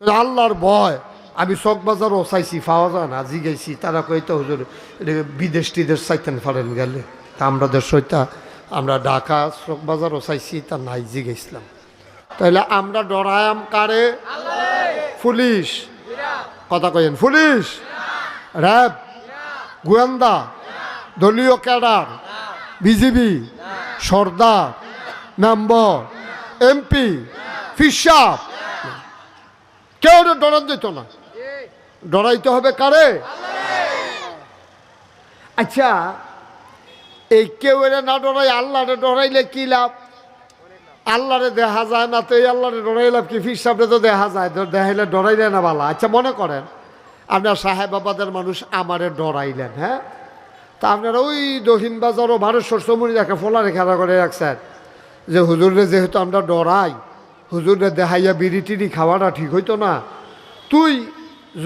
আল্লাহর ভয়। আমি চক বাজার ওসাইছি পাওয়া যায় না, জিগাইছি। তারা কইতে, হুজুর বিদেশ টিদেশ চাইতেন পারেন গেলে। তা আমরা হইতা, আমরা ঢাকা চক বাজার ওসাইছি তা নাই, জিগাইছিলাম। তাহলে আমরা ডরায়াম কারে? পুলিশ। কথা কইেন পুলিশ। র্যাব। গোয়েন্দা। দলীয় ক্যাডার। বিজিবি। সর্দার। মেম্বর। এমপি। ফিসাব কেউ ডরান দিত না। ডরাইতে হবে কারে? আচ্ছা এই কেউ এরা না ডরাই, আল্লাহরে ডরাইলে কি লাভ? আল্লাহরে দেখা যায় না তো এই আল্লাহরে ডরাই লাভ কি? ফিসাবরে তো দেখা যায় দেখাইলে ডরাইলে না বালা। আচ্ছা মনে করেন, আপনার সাহেব বাবাদের মানুষ আমারে ডরাইলেন হ্যাঁ? তা আপনারা ওই দক্ষিণ বাজার ও ভারত সমুনি দেখে ফোলারে খেলা করে রাখছেন। যে হুজুরে যেহেতু আমরা ডরাই হুজুরে দেখাইয়া বিড়ি টিড়ি খাওয়াটা ঠিক হইতো না। তুই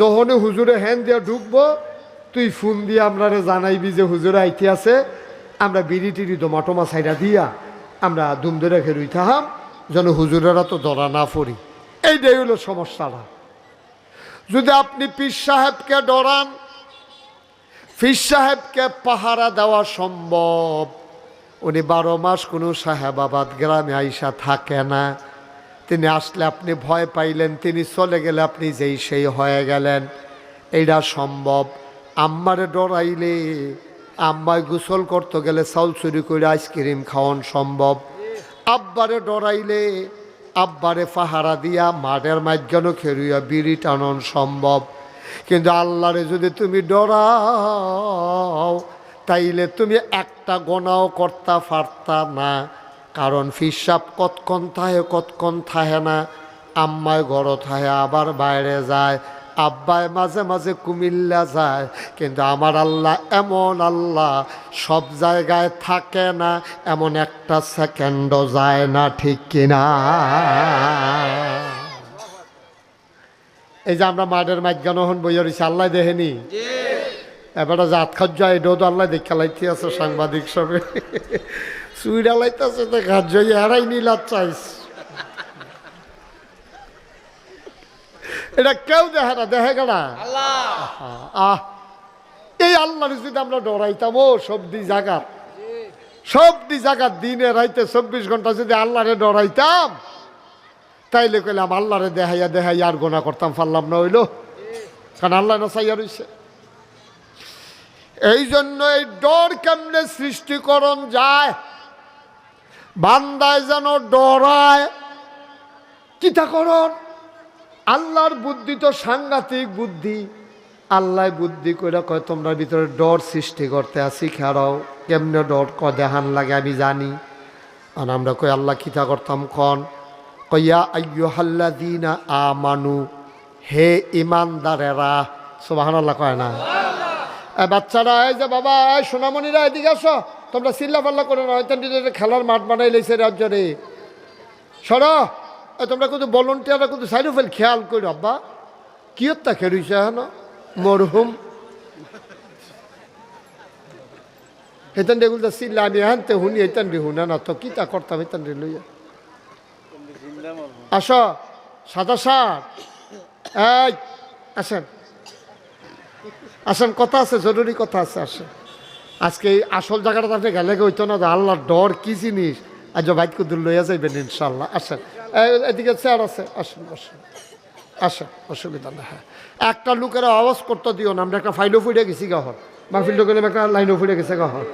যখনে হুজুরে হ্যান দিয়া ঢুকবো, তুই ফোন দিয়ে আমরা জানাইবি যে হুজুরে আইতে আছে, আমরা বিড়ি টিড়ি দমা টমা সাইডা দিয়া আমরা দুম ধরে খেরুই থাহাম যেন হুজুরেরা তো ধরা না পড়ি। এইটাই হলো সমস্যাটা। যদি আপনি পীর সাহেবকে ডরান, পীর সাহেবকে পাহারা দেওয়া সম্ভব। উনি বারো মাস কোনো সাহেবাবাদ গ্রামে আইসা থাকে না। তিনি আসলে আপনি ভয় পাইলেন, তিনি চলে গেলে আপনি যেই সেই হয়ে গেলেন। এইটা সম্ভব। আম্মারে ডরাইলে, আম্মায় গোসল করতে গেলে চাউল চুরি করে আইসক্রিম খাওয়ান সম্ভব। আব্বারে ডরাইলে, আব্বারে পাহারা দিয়া মাঠের মাঝখানো খেরুইয়া বিড়ি টানন সম্ভব। কিন্তু আল্লাহরে যদি তুমি ডরাও, তাইলে তুমি একটা গোনাও করতে পারতা না। কারণ ফিসাব কতক্ষণ থাহে কতক্ষণ থাহে না, আম্মায় ঘর থাহে আবার বাইরে যায়, আব্বায় মাঝে মাঝে কুমিল্লা যায়। কিন্তু আমার আল্লাহ এমন আল্লাহ, সব জায়গায় থাকে না, এমন একটা সেকেন্ডও যায় না, ঠিক কিনা? এই যে আমরা মাঠের মাঝখানে হন বইয়া আল্লাহ দেখেনি? এবারে জাত খাদ্য এটাও তো আল্লাহ দেখে লাইতে আছে সাংবাদিক সবে। সুইডা লাইতেছে তো খাদ্য এরাই নিলার চাইস। এটা কেউ দেখে না, দেখে গেনা আহ এই আল্লাহর যদি আমরা ডরাইতাম, ও সবদি জাগাত। সবদি জাগাত দিনে রাইতে চব্বিশ ঘণ্টা যদি আল্লাহরে ডরাইতাম, তাইলে কইলাম আল্লাহরে দেখাইয়া দেখাইয়া আর গোনা করতাম, পারলাম না হইল। কারণ আল্লাহ না চাইয়া রইছে। এই জন্য এই ডর কেমনে সৃষ্টিকরণ যায়? বান্দায় যেন ডরায়। কিতাকরণ। আল্লাহর বুদ্ধি তো সাংঘাতিক বুদ্ধি। আল্লাহ বুদ্ধি করে কয়, তোমরা ভিতরে ডর সৃষ্টি করতে আসি খেরাও কেমনে ডর? ক দেহান লাগে, আমি জানি। আর আমরা কই, আল্লাহ কিতা করতাম কন। কইয়া আಯ್ಯু হাল্লাদিনা আমানু। হে ইমানদারেরা সুবাহান আল্লাহ কয় না? বাচ্চারা, এই যে বাবা সোনামণিরা, এদিকে আসো। তোমরা চিল্লা পাল্লা করে না, হয়তো নিজেদের খেলার মাঠ বানাই লেছে রাজ্যরে। সর তোমরা কিন্তু ভলন্টিয়াররা কিন্তু সাইড ফেল খেয়াল করি, আব্বা। হত্যা খেলুইছে হেন মরহুম। হেতান রে গুলো চিল্লা, আমি হানতে শুনি হেতান রে শুনে না তো, কি তা করতাম হেতান রে লইয়া? আস, সাদা সার আসেন। আসেন, কথা আছে, জরুরি কথা আছে, আসেন। আজকে আসল জায়গাটা আপনি গেলে হইতো না যে আল্লাহর ডর, কি জিনিস? আজ বাইক কুদুর লইয়া যাইবেন ইনশাল্লাহ আসেন। এদিকে স্যার আছে। আসেন আসেন আসেন, অসুবিধা না হ্যাঁ। একটা লোকের আওয়াজ করতে দিও না, আমরা একটা ফাইলও ফুটে গেছি গহর মাহফিল গেলে একটা লাইনও ফুটে গেছে গহর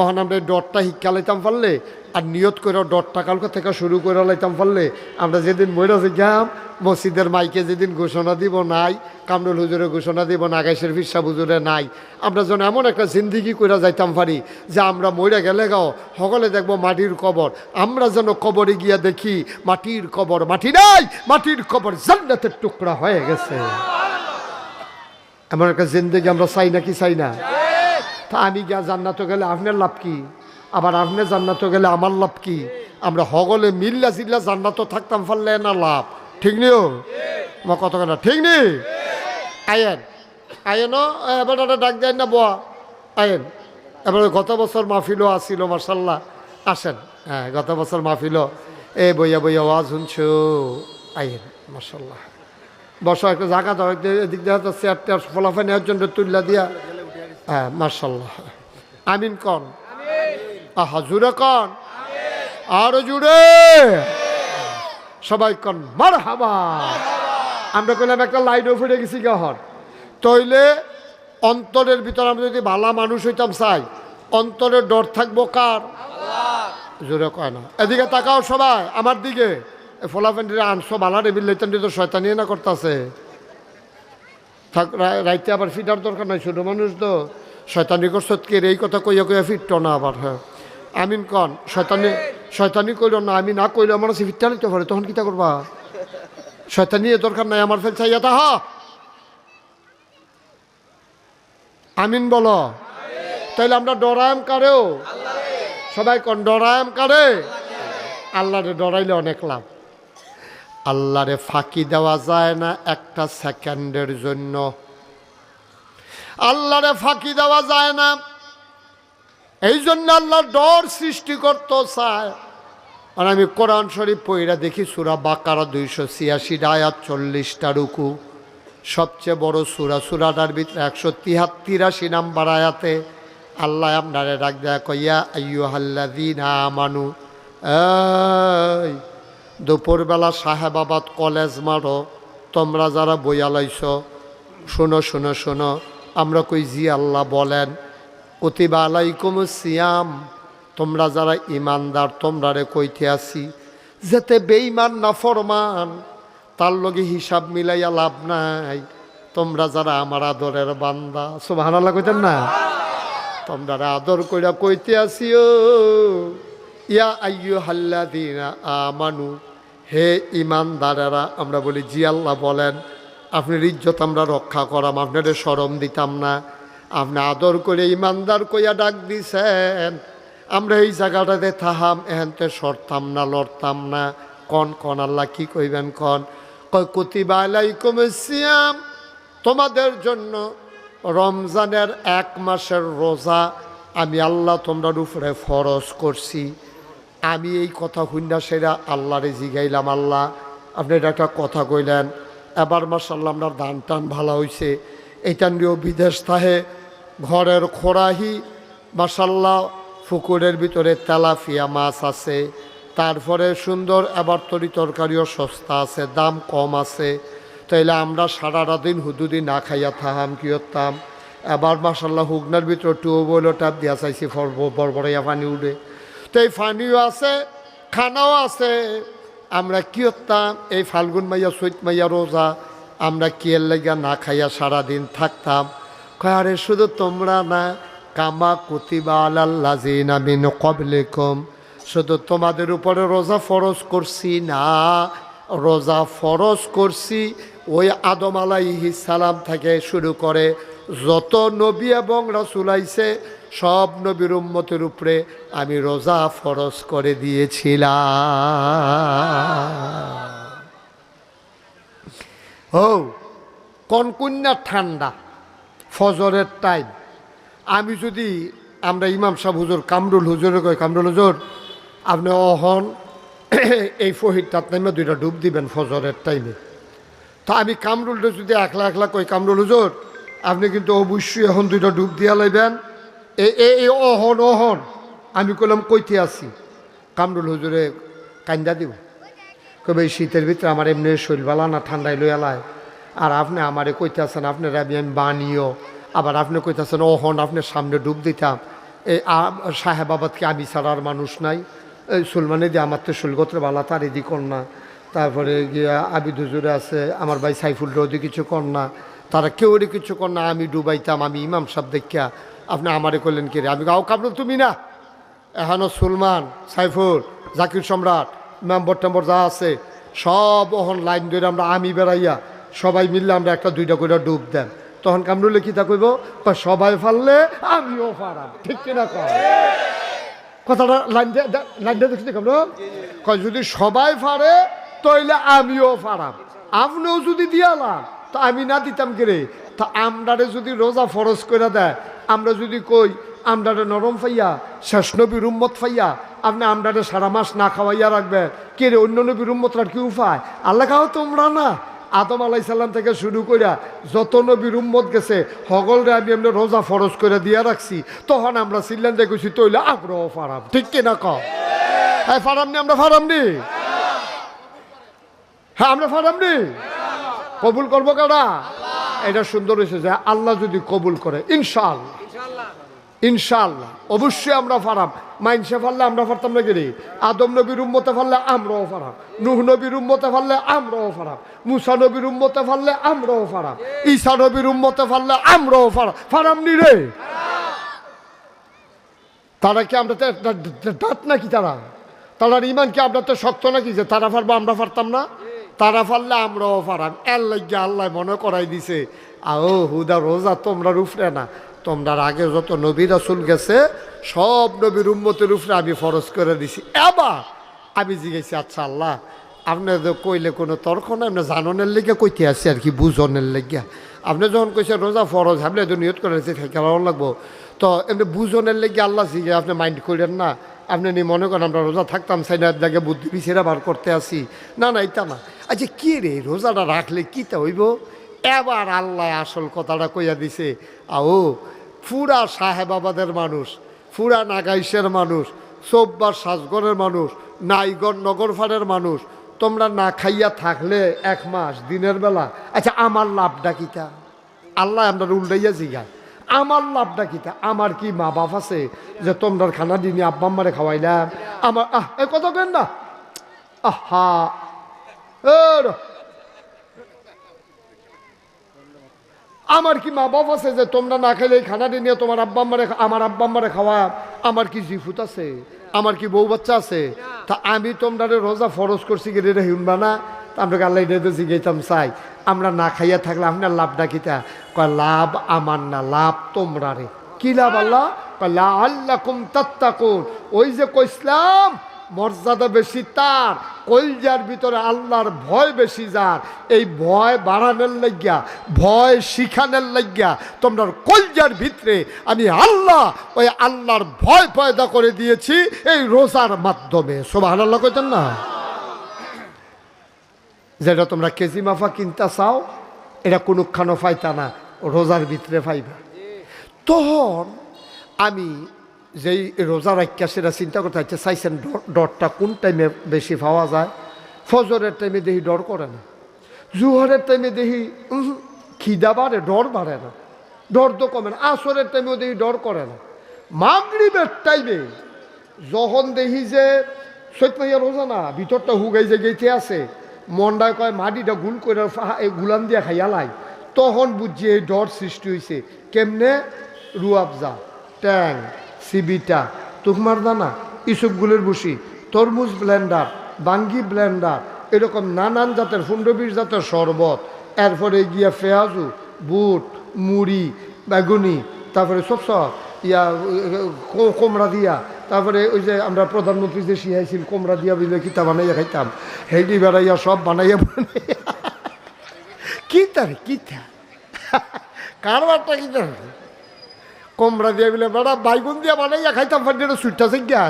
অহন আমরা ডরটা শিক্ষা লাইতাম পারলে আর নিয়ত করে ডরটা কালকে থেকে শুরু করে লাইতাম পারলে আমরা যেদিন মহিলা গেলাম মসজিদের মাইকে যেদিন ঘোষণা দিব নাই, কামরুল হুজুরে ঘোষণা দিব না আগাইশের ফিরসা হুজুরে নাই, আমরা যেন এমন একটা জিন্দিগি করে যাইতাম পারি যে আমরা মরে গেলে গাও, সকলে দেখব মাটির কবর, আমরা যেন কবরে গিয়া দেখি মাটির কবর, মাটি নাই, মাটির কবর জান্নাতের টুকরা হয়ে গেছে। এমন একটা জিন্দিগি আমরা চাই না কি চাই না? তা আমি গিয়া জান্নাত গেলে আপনার লাভ কি? আবার আপনি জান্নাত গেলে আমার লাভ কি? আমরা হগলে মিল্লা জিল্লা জান্নাত থাকতাম পারলে না লাভ। ঠিক নিও আমার কত কথা ঠিক নি? আয়েন আয়েন এবার ডাক দেয় না বোয়া। আয়েন, এবারে গত বছর মাহফিলও আসিল মার্শাল্লাহ আসেন হ্যাঁ গত বছর মাহফিলও। এ, বইয়া বইয়া ওয়াজ শুনছো? আয়েন মার্শাল্লাহ বসো, একটা জায়গা দাও এদিক- হয়তো চেয়ার টেয়ার ফলাফল নেওয়ার জন্য তুললা দিয়া। হ্যাঁ মার্শাল্লাহ আমিন কন। আহা জুড়ে কন। আরও জুড়ে। সবাই কন মার হাবা আমরা কইলাম একটা লাইট ফিরে গেছি গহর তইলে অন্তরের ভিতর আমরা যদি ভালা মানুষ হইতাম চাই অন্তরের ডর থাকব কার? জোরে কয় না। এদিকে তাকাও সবাই আমার দিকে। ফোলাফেন্ডিরে আনছো বালা রেবিল লেতেন তো শয়তানি না করতেছে। রাইতে আবার ফিটার দরকার নাই ছোটো মানুষ তো। শয়তানি করছত কে রে, এই কথা কইয়া কইয়া ফিরত না আবার হ্যাঁ। আমিন কন শয়তানি শয়তানি কইল না আমি না কইলে আমার কাছে ফিরতে নিতে পারে তখন কিতা করবা? শয়তানি দরকার নাই আমার ফেল চাইয়া তাহা। আমিন বলো। তাইলে আমরা ডরায়াম কারেও? সবাই কন ডরায়াম কারে? আল্লাহরে ডরাইলে অনেক লাভ। আল্লাহরে ফাঁকি দেওয়া যায় না একটা সেকেন্ডের জন্য। আল্লাহরে ফাঁকি দেওয়া যায় না। এই জন্য আল্লাহ ডর সৃষ্টি করতে চায় আর আমি কোরআন শরীফ পইরা দেখি সুরা বাকারা দুইশো ছিয়াশি আয়াত চল্লিশটা রুকু। সবচেয়ে বড় সুরা, সুরাটার ভিতরে একশো তিরাশি নাম্বার আয়াতে আল্লাহ আপনারে ডাক দেয়া কইয়া আইয়ু হাল্লাদিন আমানু এই দুপুরবেলা সাহেবাবাদ কলেজ মারো, তোমরা যারা বইয়ালাইছ শোনো শোনো শোনো, আমরা কই জি আল্লাহ বলেন, কতিবা আলাইকুম সিয়াম, তোমরা যারা ইমানদার তোমরা রে কইতে আসি, যেতে বেইমান না ফরমান, তার লগে হিসাব মিলাইয়া লাভ নাই, তোমরা যারা আমার আদরের বান্দা সব সুবহানাল্লাহ কইতেন না? তোমরা আদর কইরা কইতে আসিও ইয়া আইয়ু হাল্লাদিনা আমানু, হে ইমানদারেরা আমরা বলি, জি আল্লাহ বলেন, আপনার ইজ্জত আমরা রক্ষা করাম আপনার সরম দিতাম না। আপনি আদর করে ইমানদার কইয়া ডাক দিছেন। আমরা এই জায়গাটাতে থাহাম এহেনতে সরতাম না, লড়তাম না। কন কন, আল্লাহ কি কইবেন কন? কয়, কুতিবা আলাইকুম সিয়াম, তোমাদের জন্য রমজানের এক মাসের রোজা আমি আল্লাহ তোমরার উপরে ফরজ করছি। আমি এই কথা হুন্ডা সেরা আল্লাহরে জিগাইলাম আল্লাহ। আপনি এটা একটা কথা কইলেন। এবার মাসাল্লাহ আপনার ধান টান ভালো হয়েছে এইটা নিয়েও বিদেশ থাহে ঘরের খোরাহি মাসাল্লাহ পুকুরের ভিতরে তেলাফিয়া মাছ আছে। তারপরে সুন্দর এবার তরি তরকারিও সস্তা আছে, দাম কম আছে। তাইলে আমরা সারাটা দিন হুদুদি না খাইয়া থাহাম, কি হতাম এবার মাসাল্লাহ হুগনার ভিতরে টিউবওয়েলও টাপ দিয়া চাইছি বড়বড়াইয়া পানি উঠে তো এই পানিও আছে, খানাও আছে। আমরা কি হতাম এই ফাল্গুন মাইয়া, চৈত মাইয়া রোজা, আমরা কিয়ের লেগা না খাইয়া সারাদিন থাকতাম? কয়, আরে শুধু তোমরা না, কামা কুতিবা আল্লাহ জিনামিন কবলিকম শুধু তোমাদের উপরে রোজা ফরজ করছি না, রোজা ফরজ করছি। ওই আদম আলাইহি সালাম থেকে শুরু করে যত নবী এবং রাসুল আইছে সব নবীর উম্মতের উপরে আমি রোজা ফরজ করে দিয়েছিলাম। ও কনকন্যা ঠান্ডা? ফজরের টাইম আমি যদি, আমরা ইমাম সাহেব হুজুর, কামরুল হুজুরে কই কামরুল হুজুর, আপনি অহন এই ফহিরটাত নামে দুইটা ডুব দিবেন ফজরের টাইমে তা আমি কামরুলটা যদি একলা একলা কই, কামরুল হুজুর, আপনি কিন্তু অবশ্যই এখন দুইটা ডুব দিয়া লাইবেন। এ এ এ, অহন অহন। আমি কইলাম, কইতে আছি? কামরুল হুজুরে কান্দা দিব। কবে এই শীতের ভিতরে আমার এমনি শরীর বালা না ঠান্ডায় লই এলায় আর আপনি আমারে কইতে আছেন আপনার আমি আমি বানিও আবার আপনি কইতেছেন, অহন আপনার সামনে ডুব দিতাম। এই সাহেবাবাদকে আমি ছাড়া আর মানুষ নাই। এই সুলমানে দিয়ে আমার তো শুলগত্র বালা, তার এদি কন্যা। তারপরে গিয়া আবিদ হুজুরে আছে, আমার ভাই সাইফুল রোদি কিছু কন্যা। তারা কেউ কিছু কন্যা, আমি ডুবাইতাম, আমি ইমাম সাহেব দেখিয়া আপনি আমারে করলেন কি রে? আমি গাও কামড় তুমি না? এখনও সুলমান, সাইফুল, জাকির সম্রাট, মেম্বর টেম্বর যা আছে, সব ওহন লাইন ধরে আমরা আমি বেড়াইয়া সবাই মিললে আমরা একটা দুইটা করে ডুব দেন। তখন কামরুলে কি তা কইব? সবাই ফাললে আমিও ফারাম ঠিক কিনা কয়? কথাটা লাইন লাইন দিয়ে দেখছি কামরু কয়, যদি সবাই ফারে তইলে আমিও ফারাম আপনিও যদি দিয়ালাম, তা আমি না দিতাম কেরে তা আমরারে যদি রোজা ফরজ করে দেয় আমরা যদি কই আমরারে নরম ফাইয়া, শেষ নবীর উম্মত ফাইয়া, আপনি আমরারে সারা মাস না খাওয়াইয়া রাখবে। কে রে, অন্য নবীর উম্মতরা কি উপায়? আল্লাহ খাও তোমরা না? আদম আলাইসাল্লাম থেকে শুরু কইরা যত নবীর উম্মত গেছে হগলরে আমি এমনি রোজা ফরজ করে দিয়া রাখছি। তখন আমরা সিল্লান দেখেছি তৈলে আগ্রহ ফারাম। ঠিক কিনা ক হ্যাঁ ফারাম নি, আমরা ফারাম নি? হ্যাঁ আমরা ফারাম নি? কবুল করব কারা? এটা সুন্দর হয়েছে যে আল্লাহ যদি কবুল করে ইনশাআল্লাহ ইনশাআল্লাহ অবশ্যই আমরা ফারাম মাইনসে ফারলে আমরা ফারতাম না গেলে আদম নবীর উম্মতে ফারলে আমরাও ফারাম নুহ নবীর উম্মতে ফারলে আমরাও ফারাম মুসা নবীর উম্মতে ফারলে আমরাও ফারাম ঈসা নবীর উম্মতে ফারলে আমরাও ফারাম ফারাম নি রে তারা কি আমরা দাঁত নাকি তারা তারার ইমান কি আমরা তো শক্ত নাকি যে তারা ফারবো আমরা ফারতাম না তারা ফারলে আমরাও ফারাম। এর লাগিয়া আল্লাহ মনে করাই দিছে, আও হুদা, রোজা তোমরা রুফরে না। তোমরা আগে যত নবী রাসুল গেছে, সব নবীর উম্মতের উপরে আমি ফরজ করে দিছি। এবার আমি জিজ্ঞেছি আচ্ছা আল্লাহ আপনার তো কইলে কোনো তর্ক না আপনি জাননের লেগে কইতে আসছে আর কি, বুঝনের লেগে। আপনি যখন কইছে রোজা ফরজ, আপনি তো নিয়ত করে খেলাও লাগবো? তো এমনি বুঝনের লেগে আল্লাহ জিগে আপনি মাইন্ড করেন না? আপনি নি মনে করেন আমরা রোজা থাকতাম সাইনার জায়গায় বুদ্ধি বিছেরা বার করতে আসি। না না এটা না। আচ্ছা কি রে, রোজাটা রাখলে কিটা হইব? এবার আল্লাহ আসল কথাটা কইয়া দিছে, আও, ফুরা সাহেবাবাদের মানুষ, ফুরা নাগাইশের মানুষ, চোববার সাজগরের মানুষ নাইগর নগরফারের মানুষ, তোমরা না খাইয়া থাকলে এক মাস দিনের বেলা। আচ্ছা আমার লাভটা কিটা আল্লাহ আমরা উল্টাইয়া জিগায়। আমার লাভটা কিটা আমার কি মা বাপ আছে যে তোমরা খানা দিনে আব্বা আম্মারে খাওয়াইলাম? আমার আহ, এ কথা কেন না? আহা। আমার কি মা বাপ আছে যে তোমরা না খেলে এই খানাটি তোমার আব্বা আম্মারে আমার আব্বা আম্মারে খাওয়া? আমার কি জিফুত আছে? আমার কি বউ বাচ্চা আছে? তা আমি তোমরা রোজা ফরজ করছি গেলে রে শুনবা না? আমরা আল্লাহ এটা জিগাইতাম চাই? আমরা না খাইয়া থাকলে আপনার লাভটা কিতা কয়, লাভ আমার না, লাভ তোমরা রে। কি লাভ আল্লাহ? কয় লা আল্লাহ কুম তাত্তাকুন। ওই যে কইসলাম মর্যাদা বেশি তার, কলজার ভিতরে আল্লাহর ভয় বেশি যার। এই ভয় বাড়ানোর লাগিয়া, ভয় শিখানোর লাগিয়া তোমরা কলজার ভিতরে আমি আল্লাহ, ওই আল্লাহর ভয় পয়দা করে দিয়েছি এই রোজার মাধ্যমে। সোভা আল্লাহ কইতেন না? যেটা তোমরা কেজি মাফা কিনতে চাও, এটা কোনোখানো ফাইতা না, রোজার ভিতরে ফাইবা। তখন আমি যেই রোজা রাখা সেটা চিন্তা করতে হচ্ছে, চাইছেন ডর- ডরটা কোন টাইমে বেশি পাওয়া যায়? ফজরের টাইমে দেখি ডর করে না। জুহরের টাইমে দেখি খিদা বাড়ে, ডর বাড়ে না। ডর তো কমে না, আসরের টাইমেও দেখি ডর করে না। মাগরিবের টাইমে যখন দেখি যে সৈত রোজা না, ভিতরটা হুগাই যে গেইতে আছে মন্ডায় কয়, মাটিটা গুল করে এই গুলাম দিয়ে খাইয়ালাই তখন বুঝছি এই ডর সৃষ্টি হয়েছে কেমনে? রুয়াবজা ট্যাং, সিবিটা তুকমার দানা ইসুকগুলের বুসি তরমুজ ব্লেন্ডার, বাঙ্গি ব্লেন্ডার, এরকম নানান জাতের ফুন্ডবির জাতের শরবত, এরপরে গিয়া পেঁয়াজু, বুট, মুড়ি, বেগুনি, তারপরে সব সব, ইয়া কো- কোমড়া দিয়া তারপরে ওই যে আমরা প্রধানমন্ত্রী যে শিহাইছিল কোমড়া দিয়া বুঝলে কিতা বানাইয়া খাইতাম? হেডি বেড়াইয়া সব বানাইয়া বানাইয়া কিতা রে, কিতা? কারবারটা কিতা রে? কোমড়া দিয়া বলে বেড়া বাইগুন দিয়া বানাইয়া খাইতাম ফান্ডিটা সুইটটা সে গিয়া।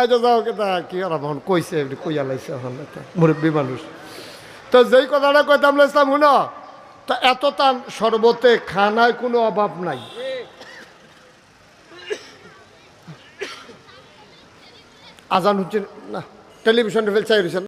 আচ্ছা যাও, কেতা, কি আর এখন কইছে, কইয়া লাইছে মুরব্বী মানুষ। তো যেই কথাটা কইতাম লাইছিলাম শুন? তা এত তান শরবতে খানায় কোনো অভাব নাই। আজান হচ্ছে না, টেলিভিশন ফেল চাই রয়েছেন